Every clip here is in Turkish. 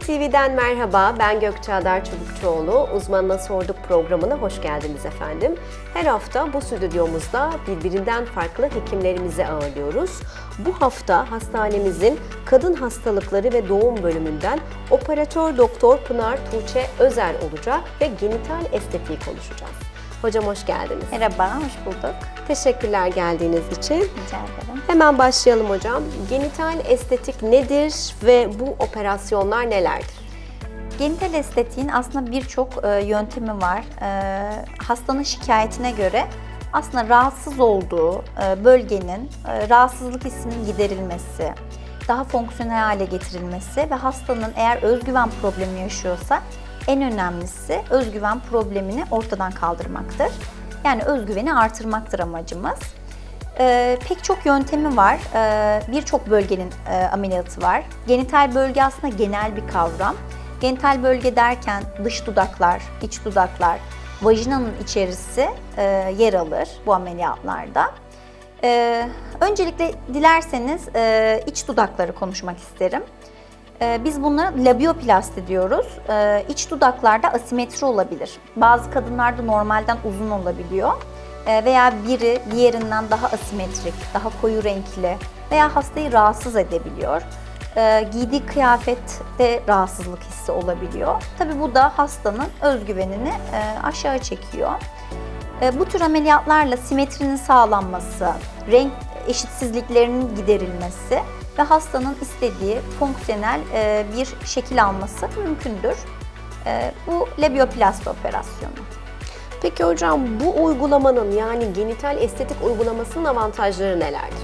TV'den merhaba, ben Gökçeadar Çubukçuoğlu. Uzmanına Sorduk programına hoş geldiniz efendim. Her hafta bu stüdyomuzda birbirinden farklı hekimlerimizi ağırlıyoruz. Bu hafta hastanemizin kadın hastalıkları ve doğum bölümünden operatör doktor Pınar Tuğçe Özer olacak ve genital estetiği konuşacağız. Hocam hoş geldiniz. Merhaba, hoş bulduk. Teşekkürler geldiğiniz için. Rica ederim. Hemen başlayalım hocam. Genital estetik nedir ve bu operasyonlar nelerdir? Genital estetiğin aslında birçok e, yöntemi var. E, hastanın şikayetine göre aslında rahatsız olduğu e, bölgenin rahatsızlık hissinin giderilmesi, daha fonksiyonel hale getirilmesi ve hastanın eğer özgüven problemi yaşıyorsa en önemlisi özgüven problemini ortadan kaldırmaktır. Yani özgüveni artırmaktır amacımız. Ee, pek çok yöntemi var. Ee, Birçok bölgenin e, ameliyatı var. Genital bölge aslında genel bir kavram. Genital bölge derken dış dudaklar, iç dudaklar, vajinanın içerisi e, yer alır bu ameliyatlarda. Ee, öncelikle dilerseniz e, iç dudakları konuşmak isterim. Ee, Biz bunlara labioplasti diyoruz. Ee, İç dudaklarda asimetri olabilir. Bazı kadınlarda normalden uzun olabiliyor. Ee, Veya biri diğerinden daha asimetrik, daha koyu renkli veya hastayı rahatsız edebiliyor. Giydiği kıyafette rahatsızlık hissi olabiliyor. Tabii bu da hastanın özgüvenini e, aşağı çekiyor. Bu tür ameliyatlarla simetrinin sağlanması, renk eşitsizliklerinin giderilmesi ve hastanın istediği fonksiyonel e, bir şekil alması mümkündür. E, Bu labioplasti operasyonu. Peki hocam bu uygulamanın yani genital estetik uygulamasının avantajları nelerdir?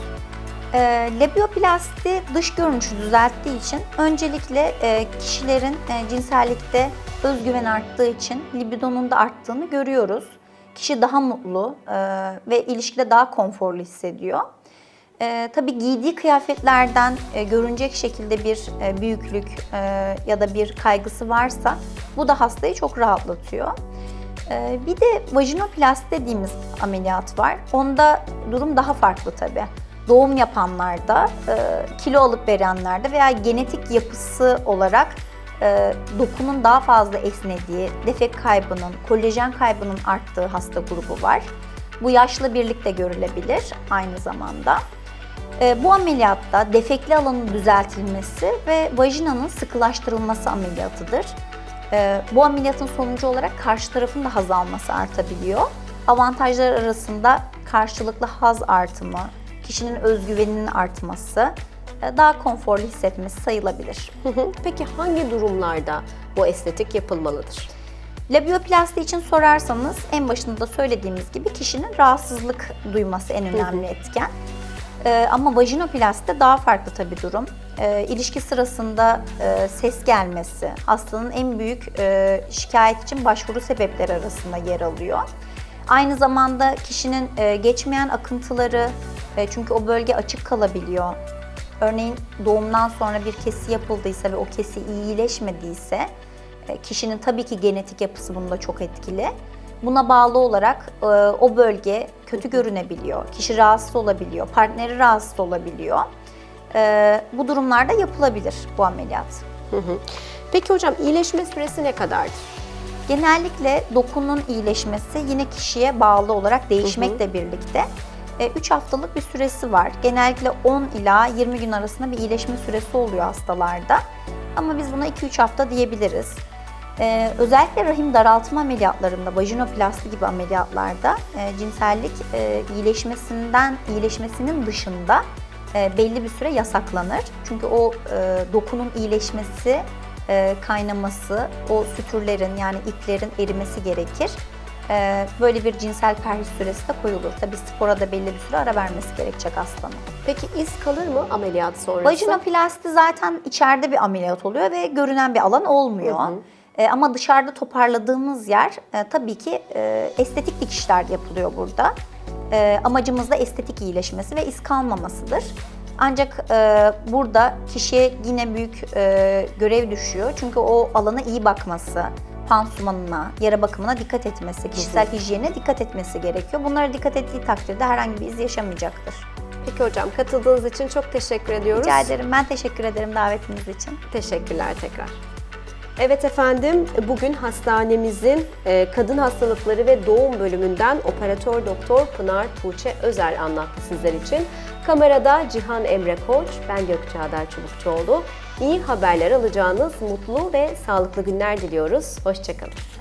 E, labioplasti dış görünüşü düzelttiği için öncelikle e, kişilerin e, cinsellikte özgüven arttığı için libidonun da arttığını görüyoruz. Kişi daha mutlu e, ve ilişkide daha konforlu hissediyor. E, tabii giydiği kıyafetlerden e, görünecek şekilde bir e, büyüklük e, ya da bir kaygısı varsa bu da hastayı çok rahatlatıyor. E, bir de vajinoplasti dediğimiz ameliyat var. Onda durum daha farklı tabii. Doğum yapanlarda, e, kilo alıp verenlerde veya genetik yapısı olarak e, dokunun daha fazla esnediği, defek kaybının, kolajen kaybının arttığı hasta grubu var. Bu yaşla birlikte görülebilir aynı zamanda. E, bu ameliyatta defekli alanın düzeltilmesi ve vajinanın sıkılaştırılması ameliyatıdır. E, bu ameliyatın sonucu olarak karşı tarafın da haz alması artabiliyor. Avantajlar arasında karşılıklı haz artımı, kişinin özgüveninin artması, e, daha konforlu hissetmesi sayılabilir. Peki hangi durumlarda bu estetik yapılmalıdır? Labioplasti için sorarsanız en başında da söylediğimiz gibi kişinin rahatsızlık duyması en önemli etken. Ee, ama vajinoplastte daha farklı tabii durum. Ee, ilişki sırasında e, ses gelmesi hastanın en büyük e, şikayet için başvuru sebepleri arasında yer alıyor. Aynı zamanda kişinin e, geçmeyen akıntıları e, çünkü o bölge açık kalabiliyor. Örneğin doğumdan sonra bir kesi yapıldıysa ve o kesi iyileşmediyse e, kişinin tabii ki genetik yapısı bunda çok etkili. Buna bağlı olarak e, o bölge kötü görünebiliyor, kişi rahatsız olabiliyor, partneri rahatsız olabiliyor. E, Bu durumlarda yapılabilir bu ameliyat. Hı hı. Peki hocam iyileşme süresi ne kadardır? Genellikle dokunun iyileşmesi yine kişiye bağlı olarak değişmekle birlikte 3 haftalık bir süresi var. Genellikle 10 ila 20 gün arasında bir iyileşme süresi oluyor hastalarda. Ama biz buna 2-3 hafta diyebiliriz. Ee, özellikle rahim daraltma ameliyatlarında, vajinoplasti gibi ameliyatlarda e, cinsellik e, iyileşmesinden iyileşmesinin dışında e, belli bir süre yasaklanır. Çünkü o e, dokunun iyileşmesi, e, kaynaması, o sütürlerin yani iplerin erimesi gerekir. E, böyle bir cinsel perhiz süresi de koyulur. Tabii spora da belli bir süre ara vermesi gerekecek hastanın. Peki iz kalır mı ameliyat sonrası? Vajinoplasti zaten içeride bir ameliyat oluyor ve görünen bir alan olmuyor. Hı hı. E, ama dışarıda toparladığımız yer e, tabii ki e, estetik dikişler yapılıyor burada. E, amacımız da estetik iyileşmesi ve iz kalmamasıdır. Ancak e, burada kişiye yine büyük e, görev düşüyor. Çünkü o alana iyi bakması, pansumanına, yara bakımına dikkat etmesi, kişisel hijyene dikkat etmesi gerekiyor. Bunlara dikkat ettiği takdirde herhangi bir iz yaşamayacaktır. Peki hocam katıldığınız için çok teşekkür ediyoruz. Rica ederim. Ben teşekkür ederim davetiniz için. Teşekkürler tekrar. Evet efendim, bugün hastanemizin e, kadın hastalıkları ve doğum bölümünden operatör doktor Pınar Tuğçe Özel anlattı sizler için. Kamerada Cihan Emre Koç, ben Gökçe Adar Çubukçuoğlu. İyi haberler alacağınız mutlu ve sağlıklı günler diliyoruz. Hoşçakalın.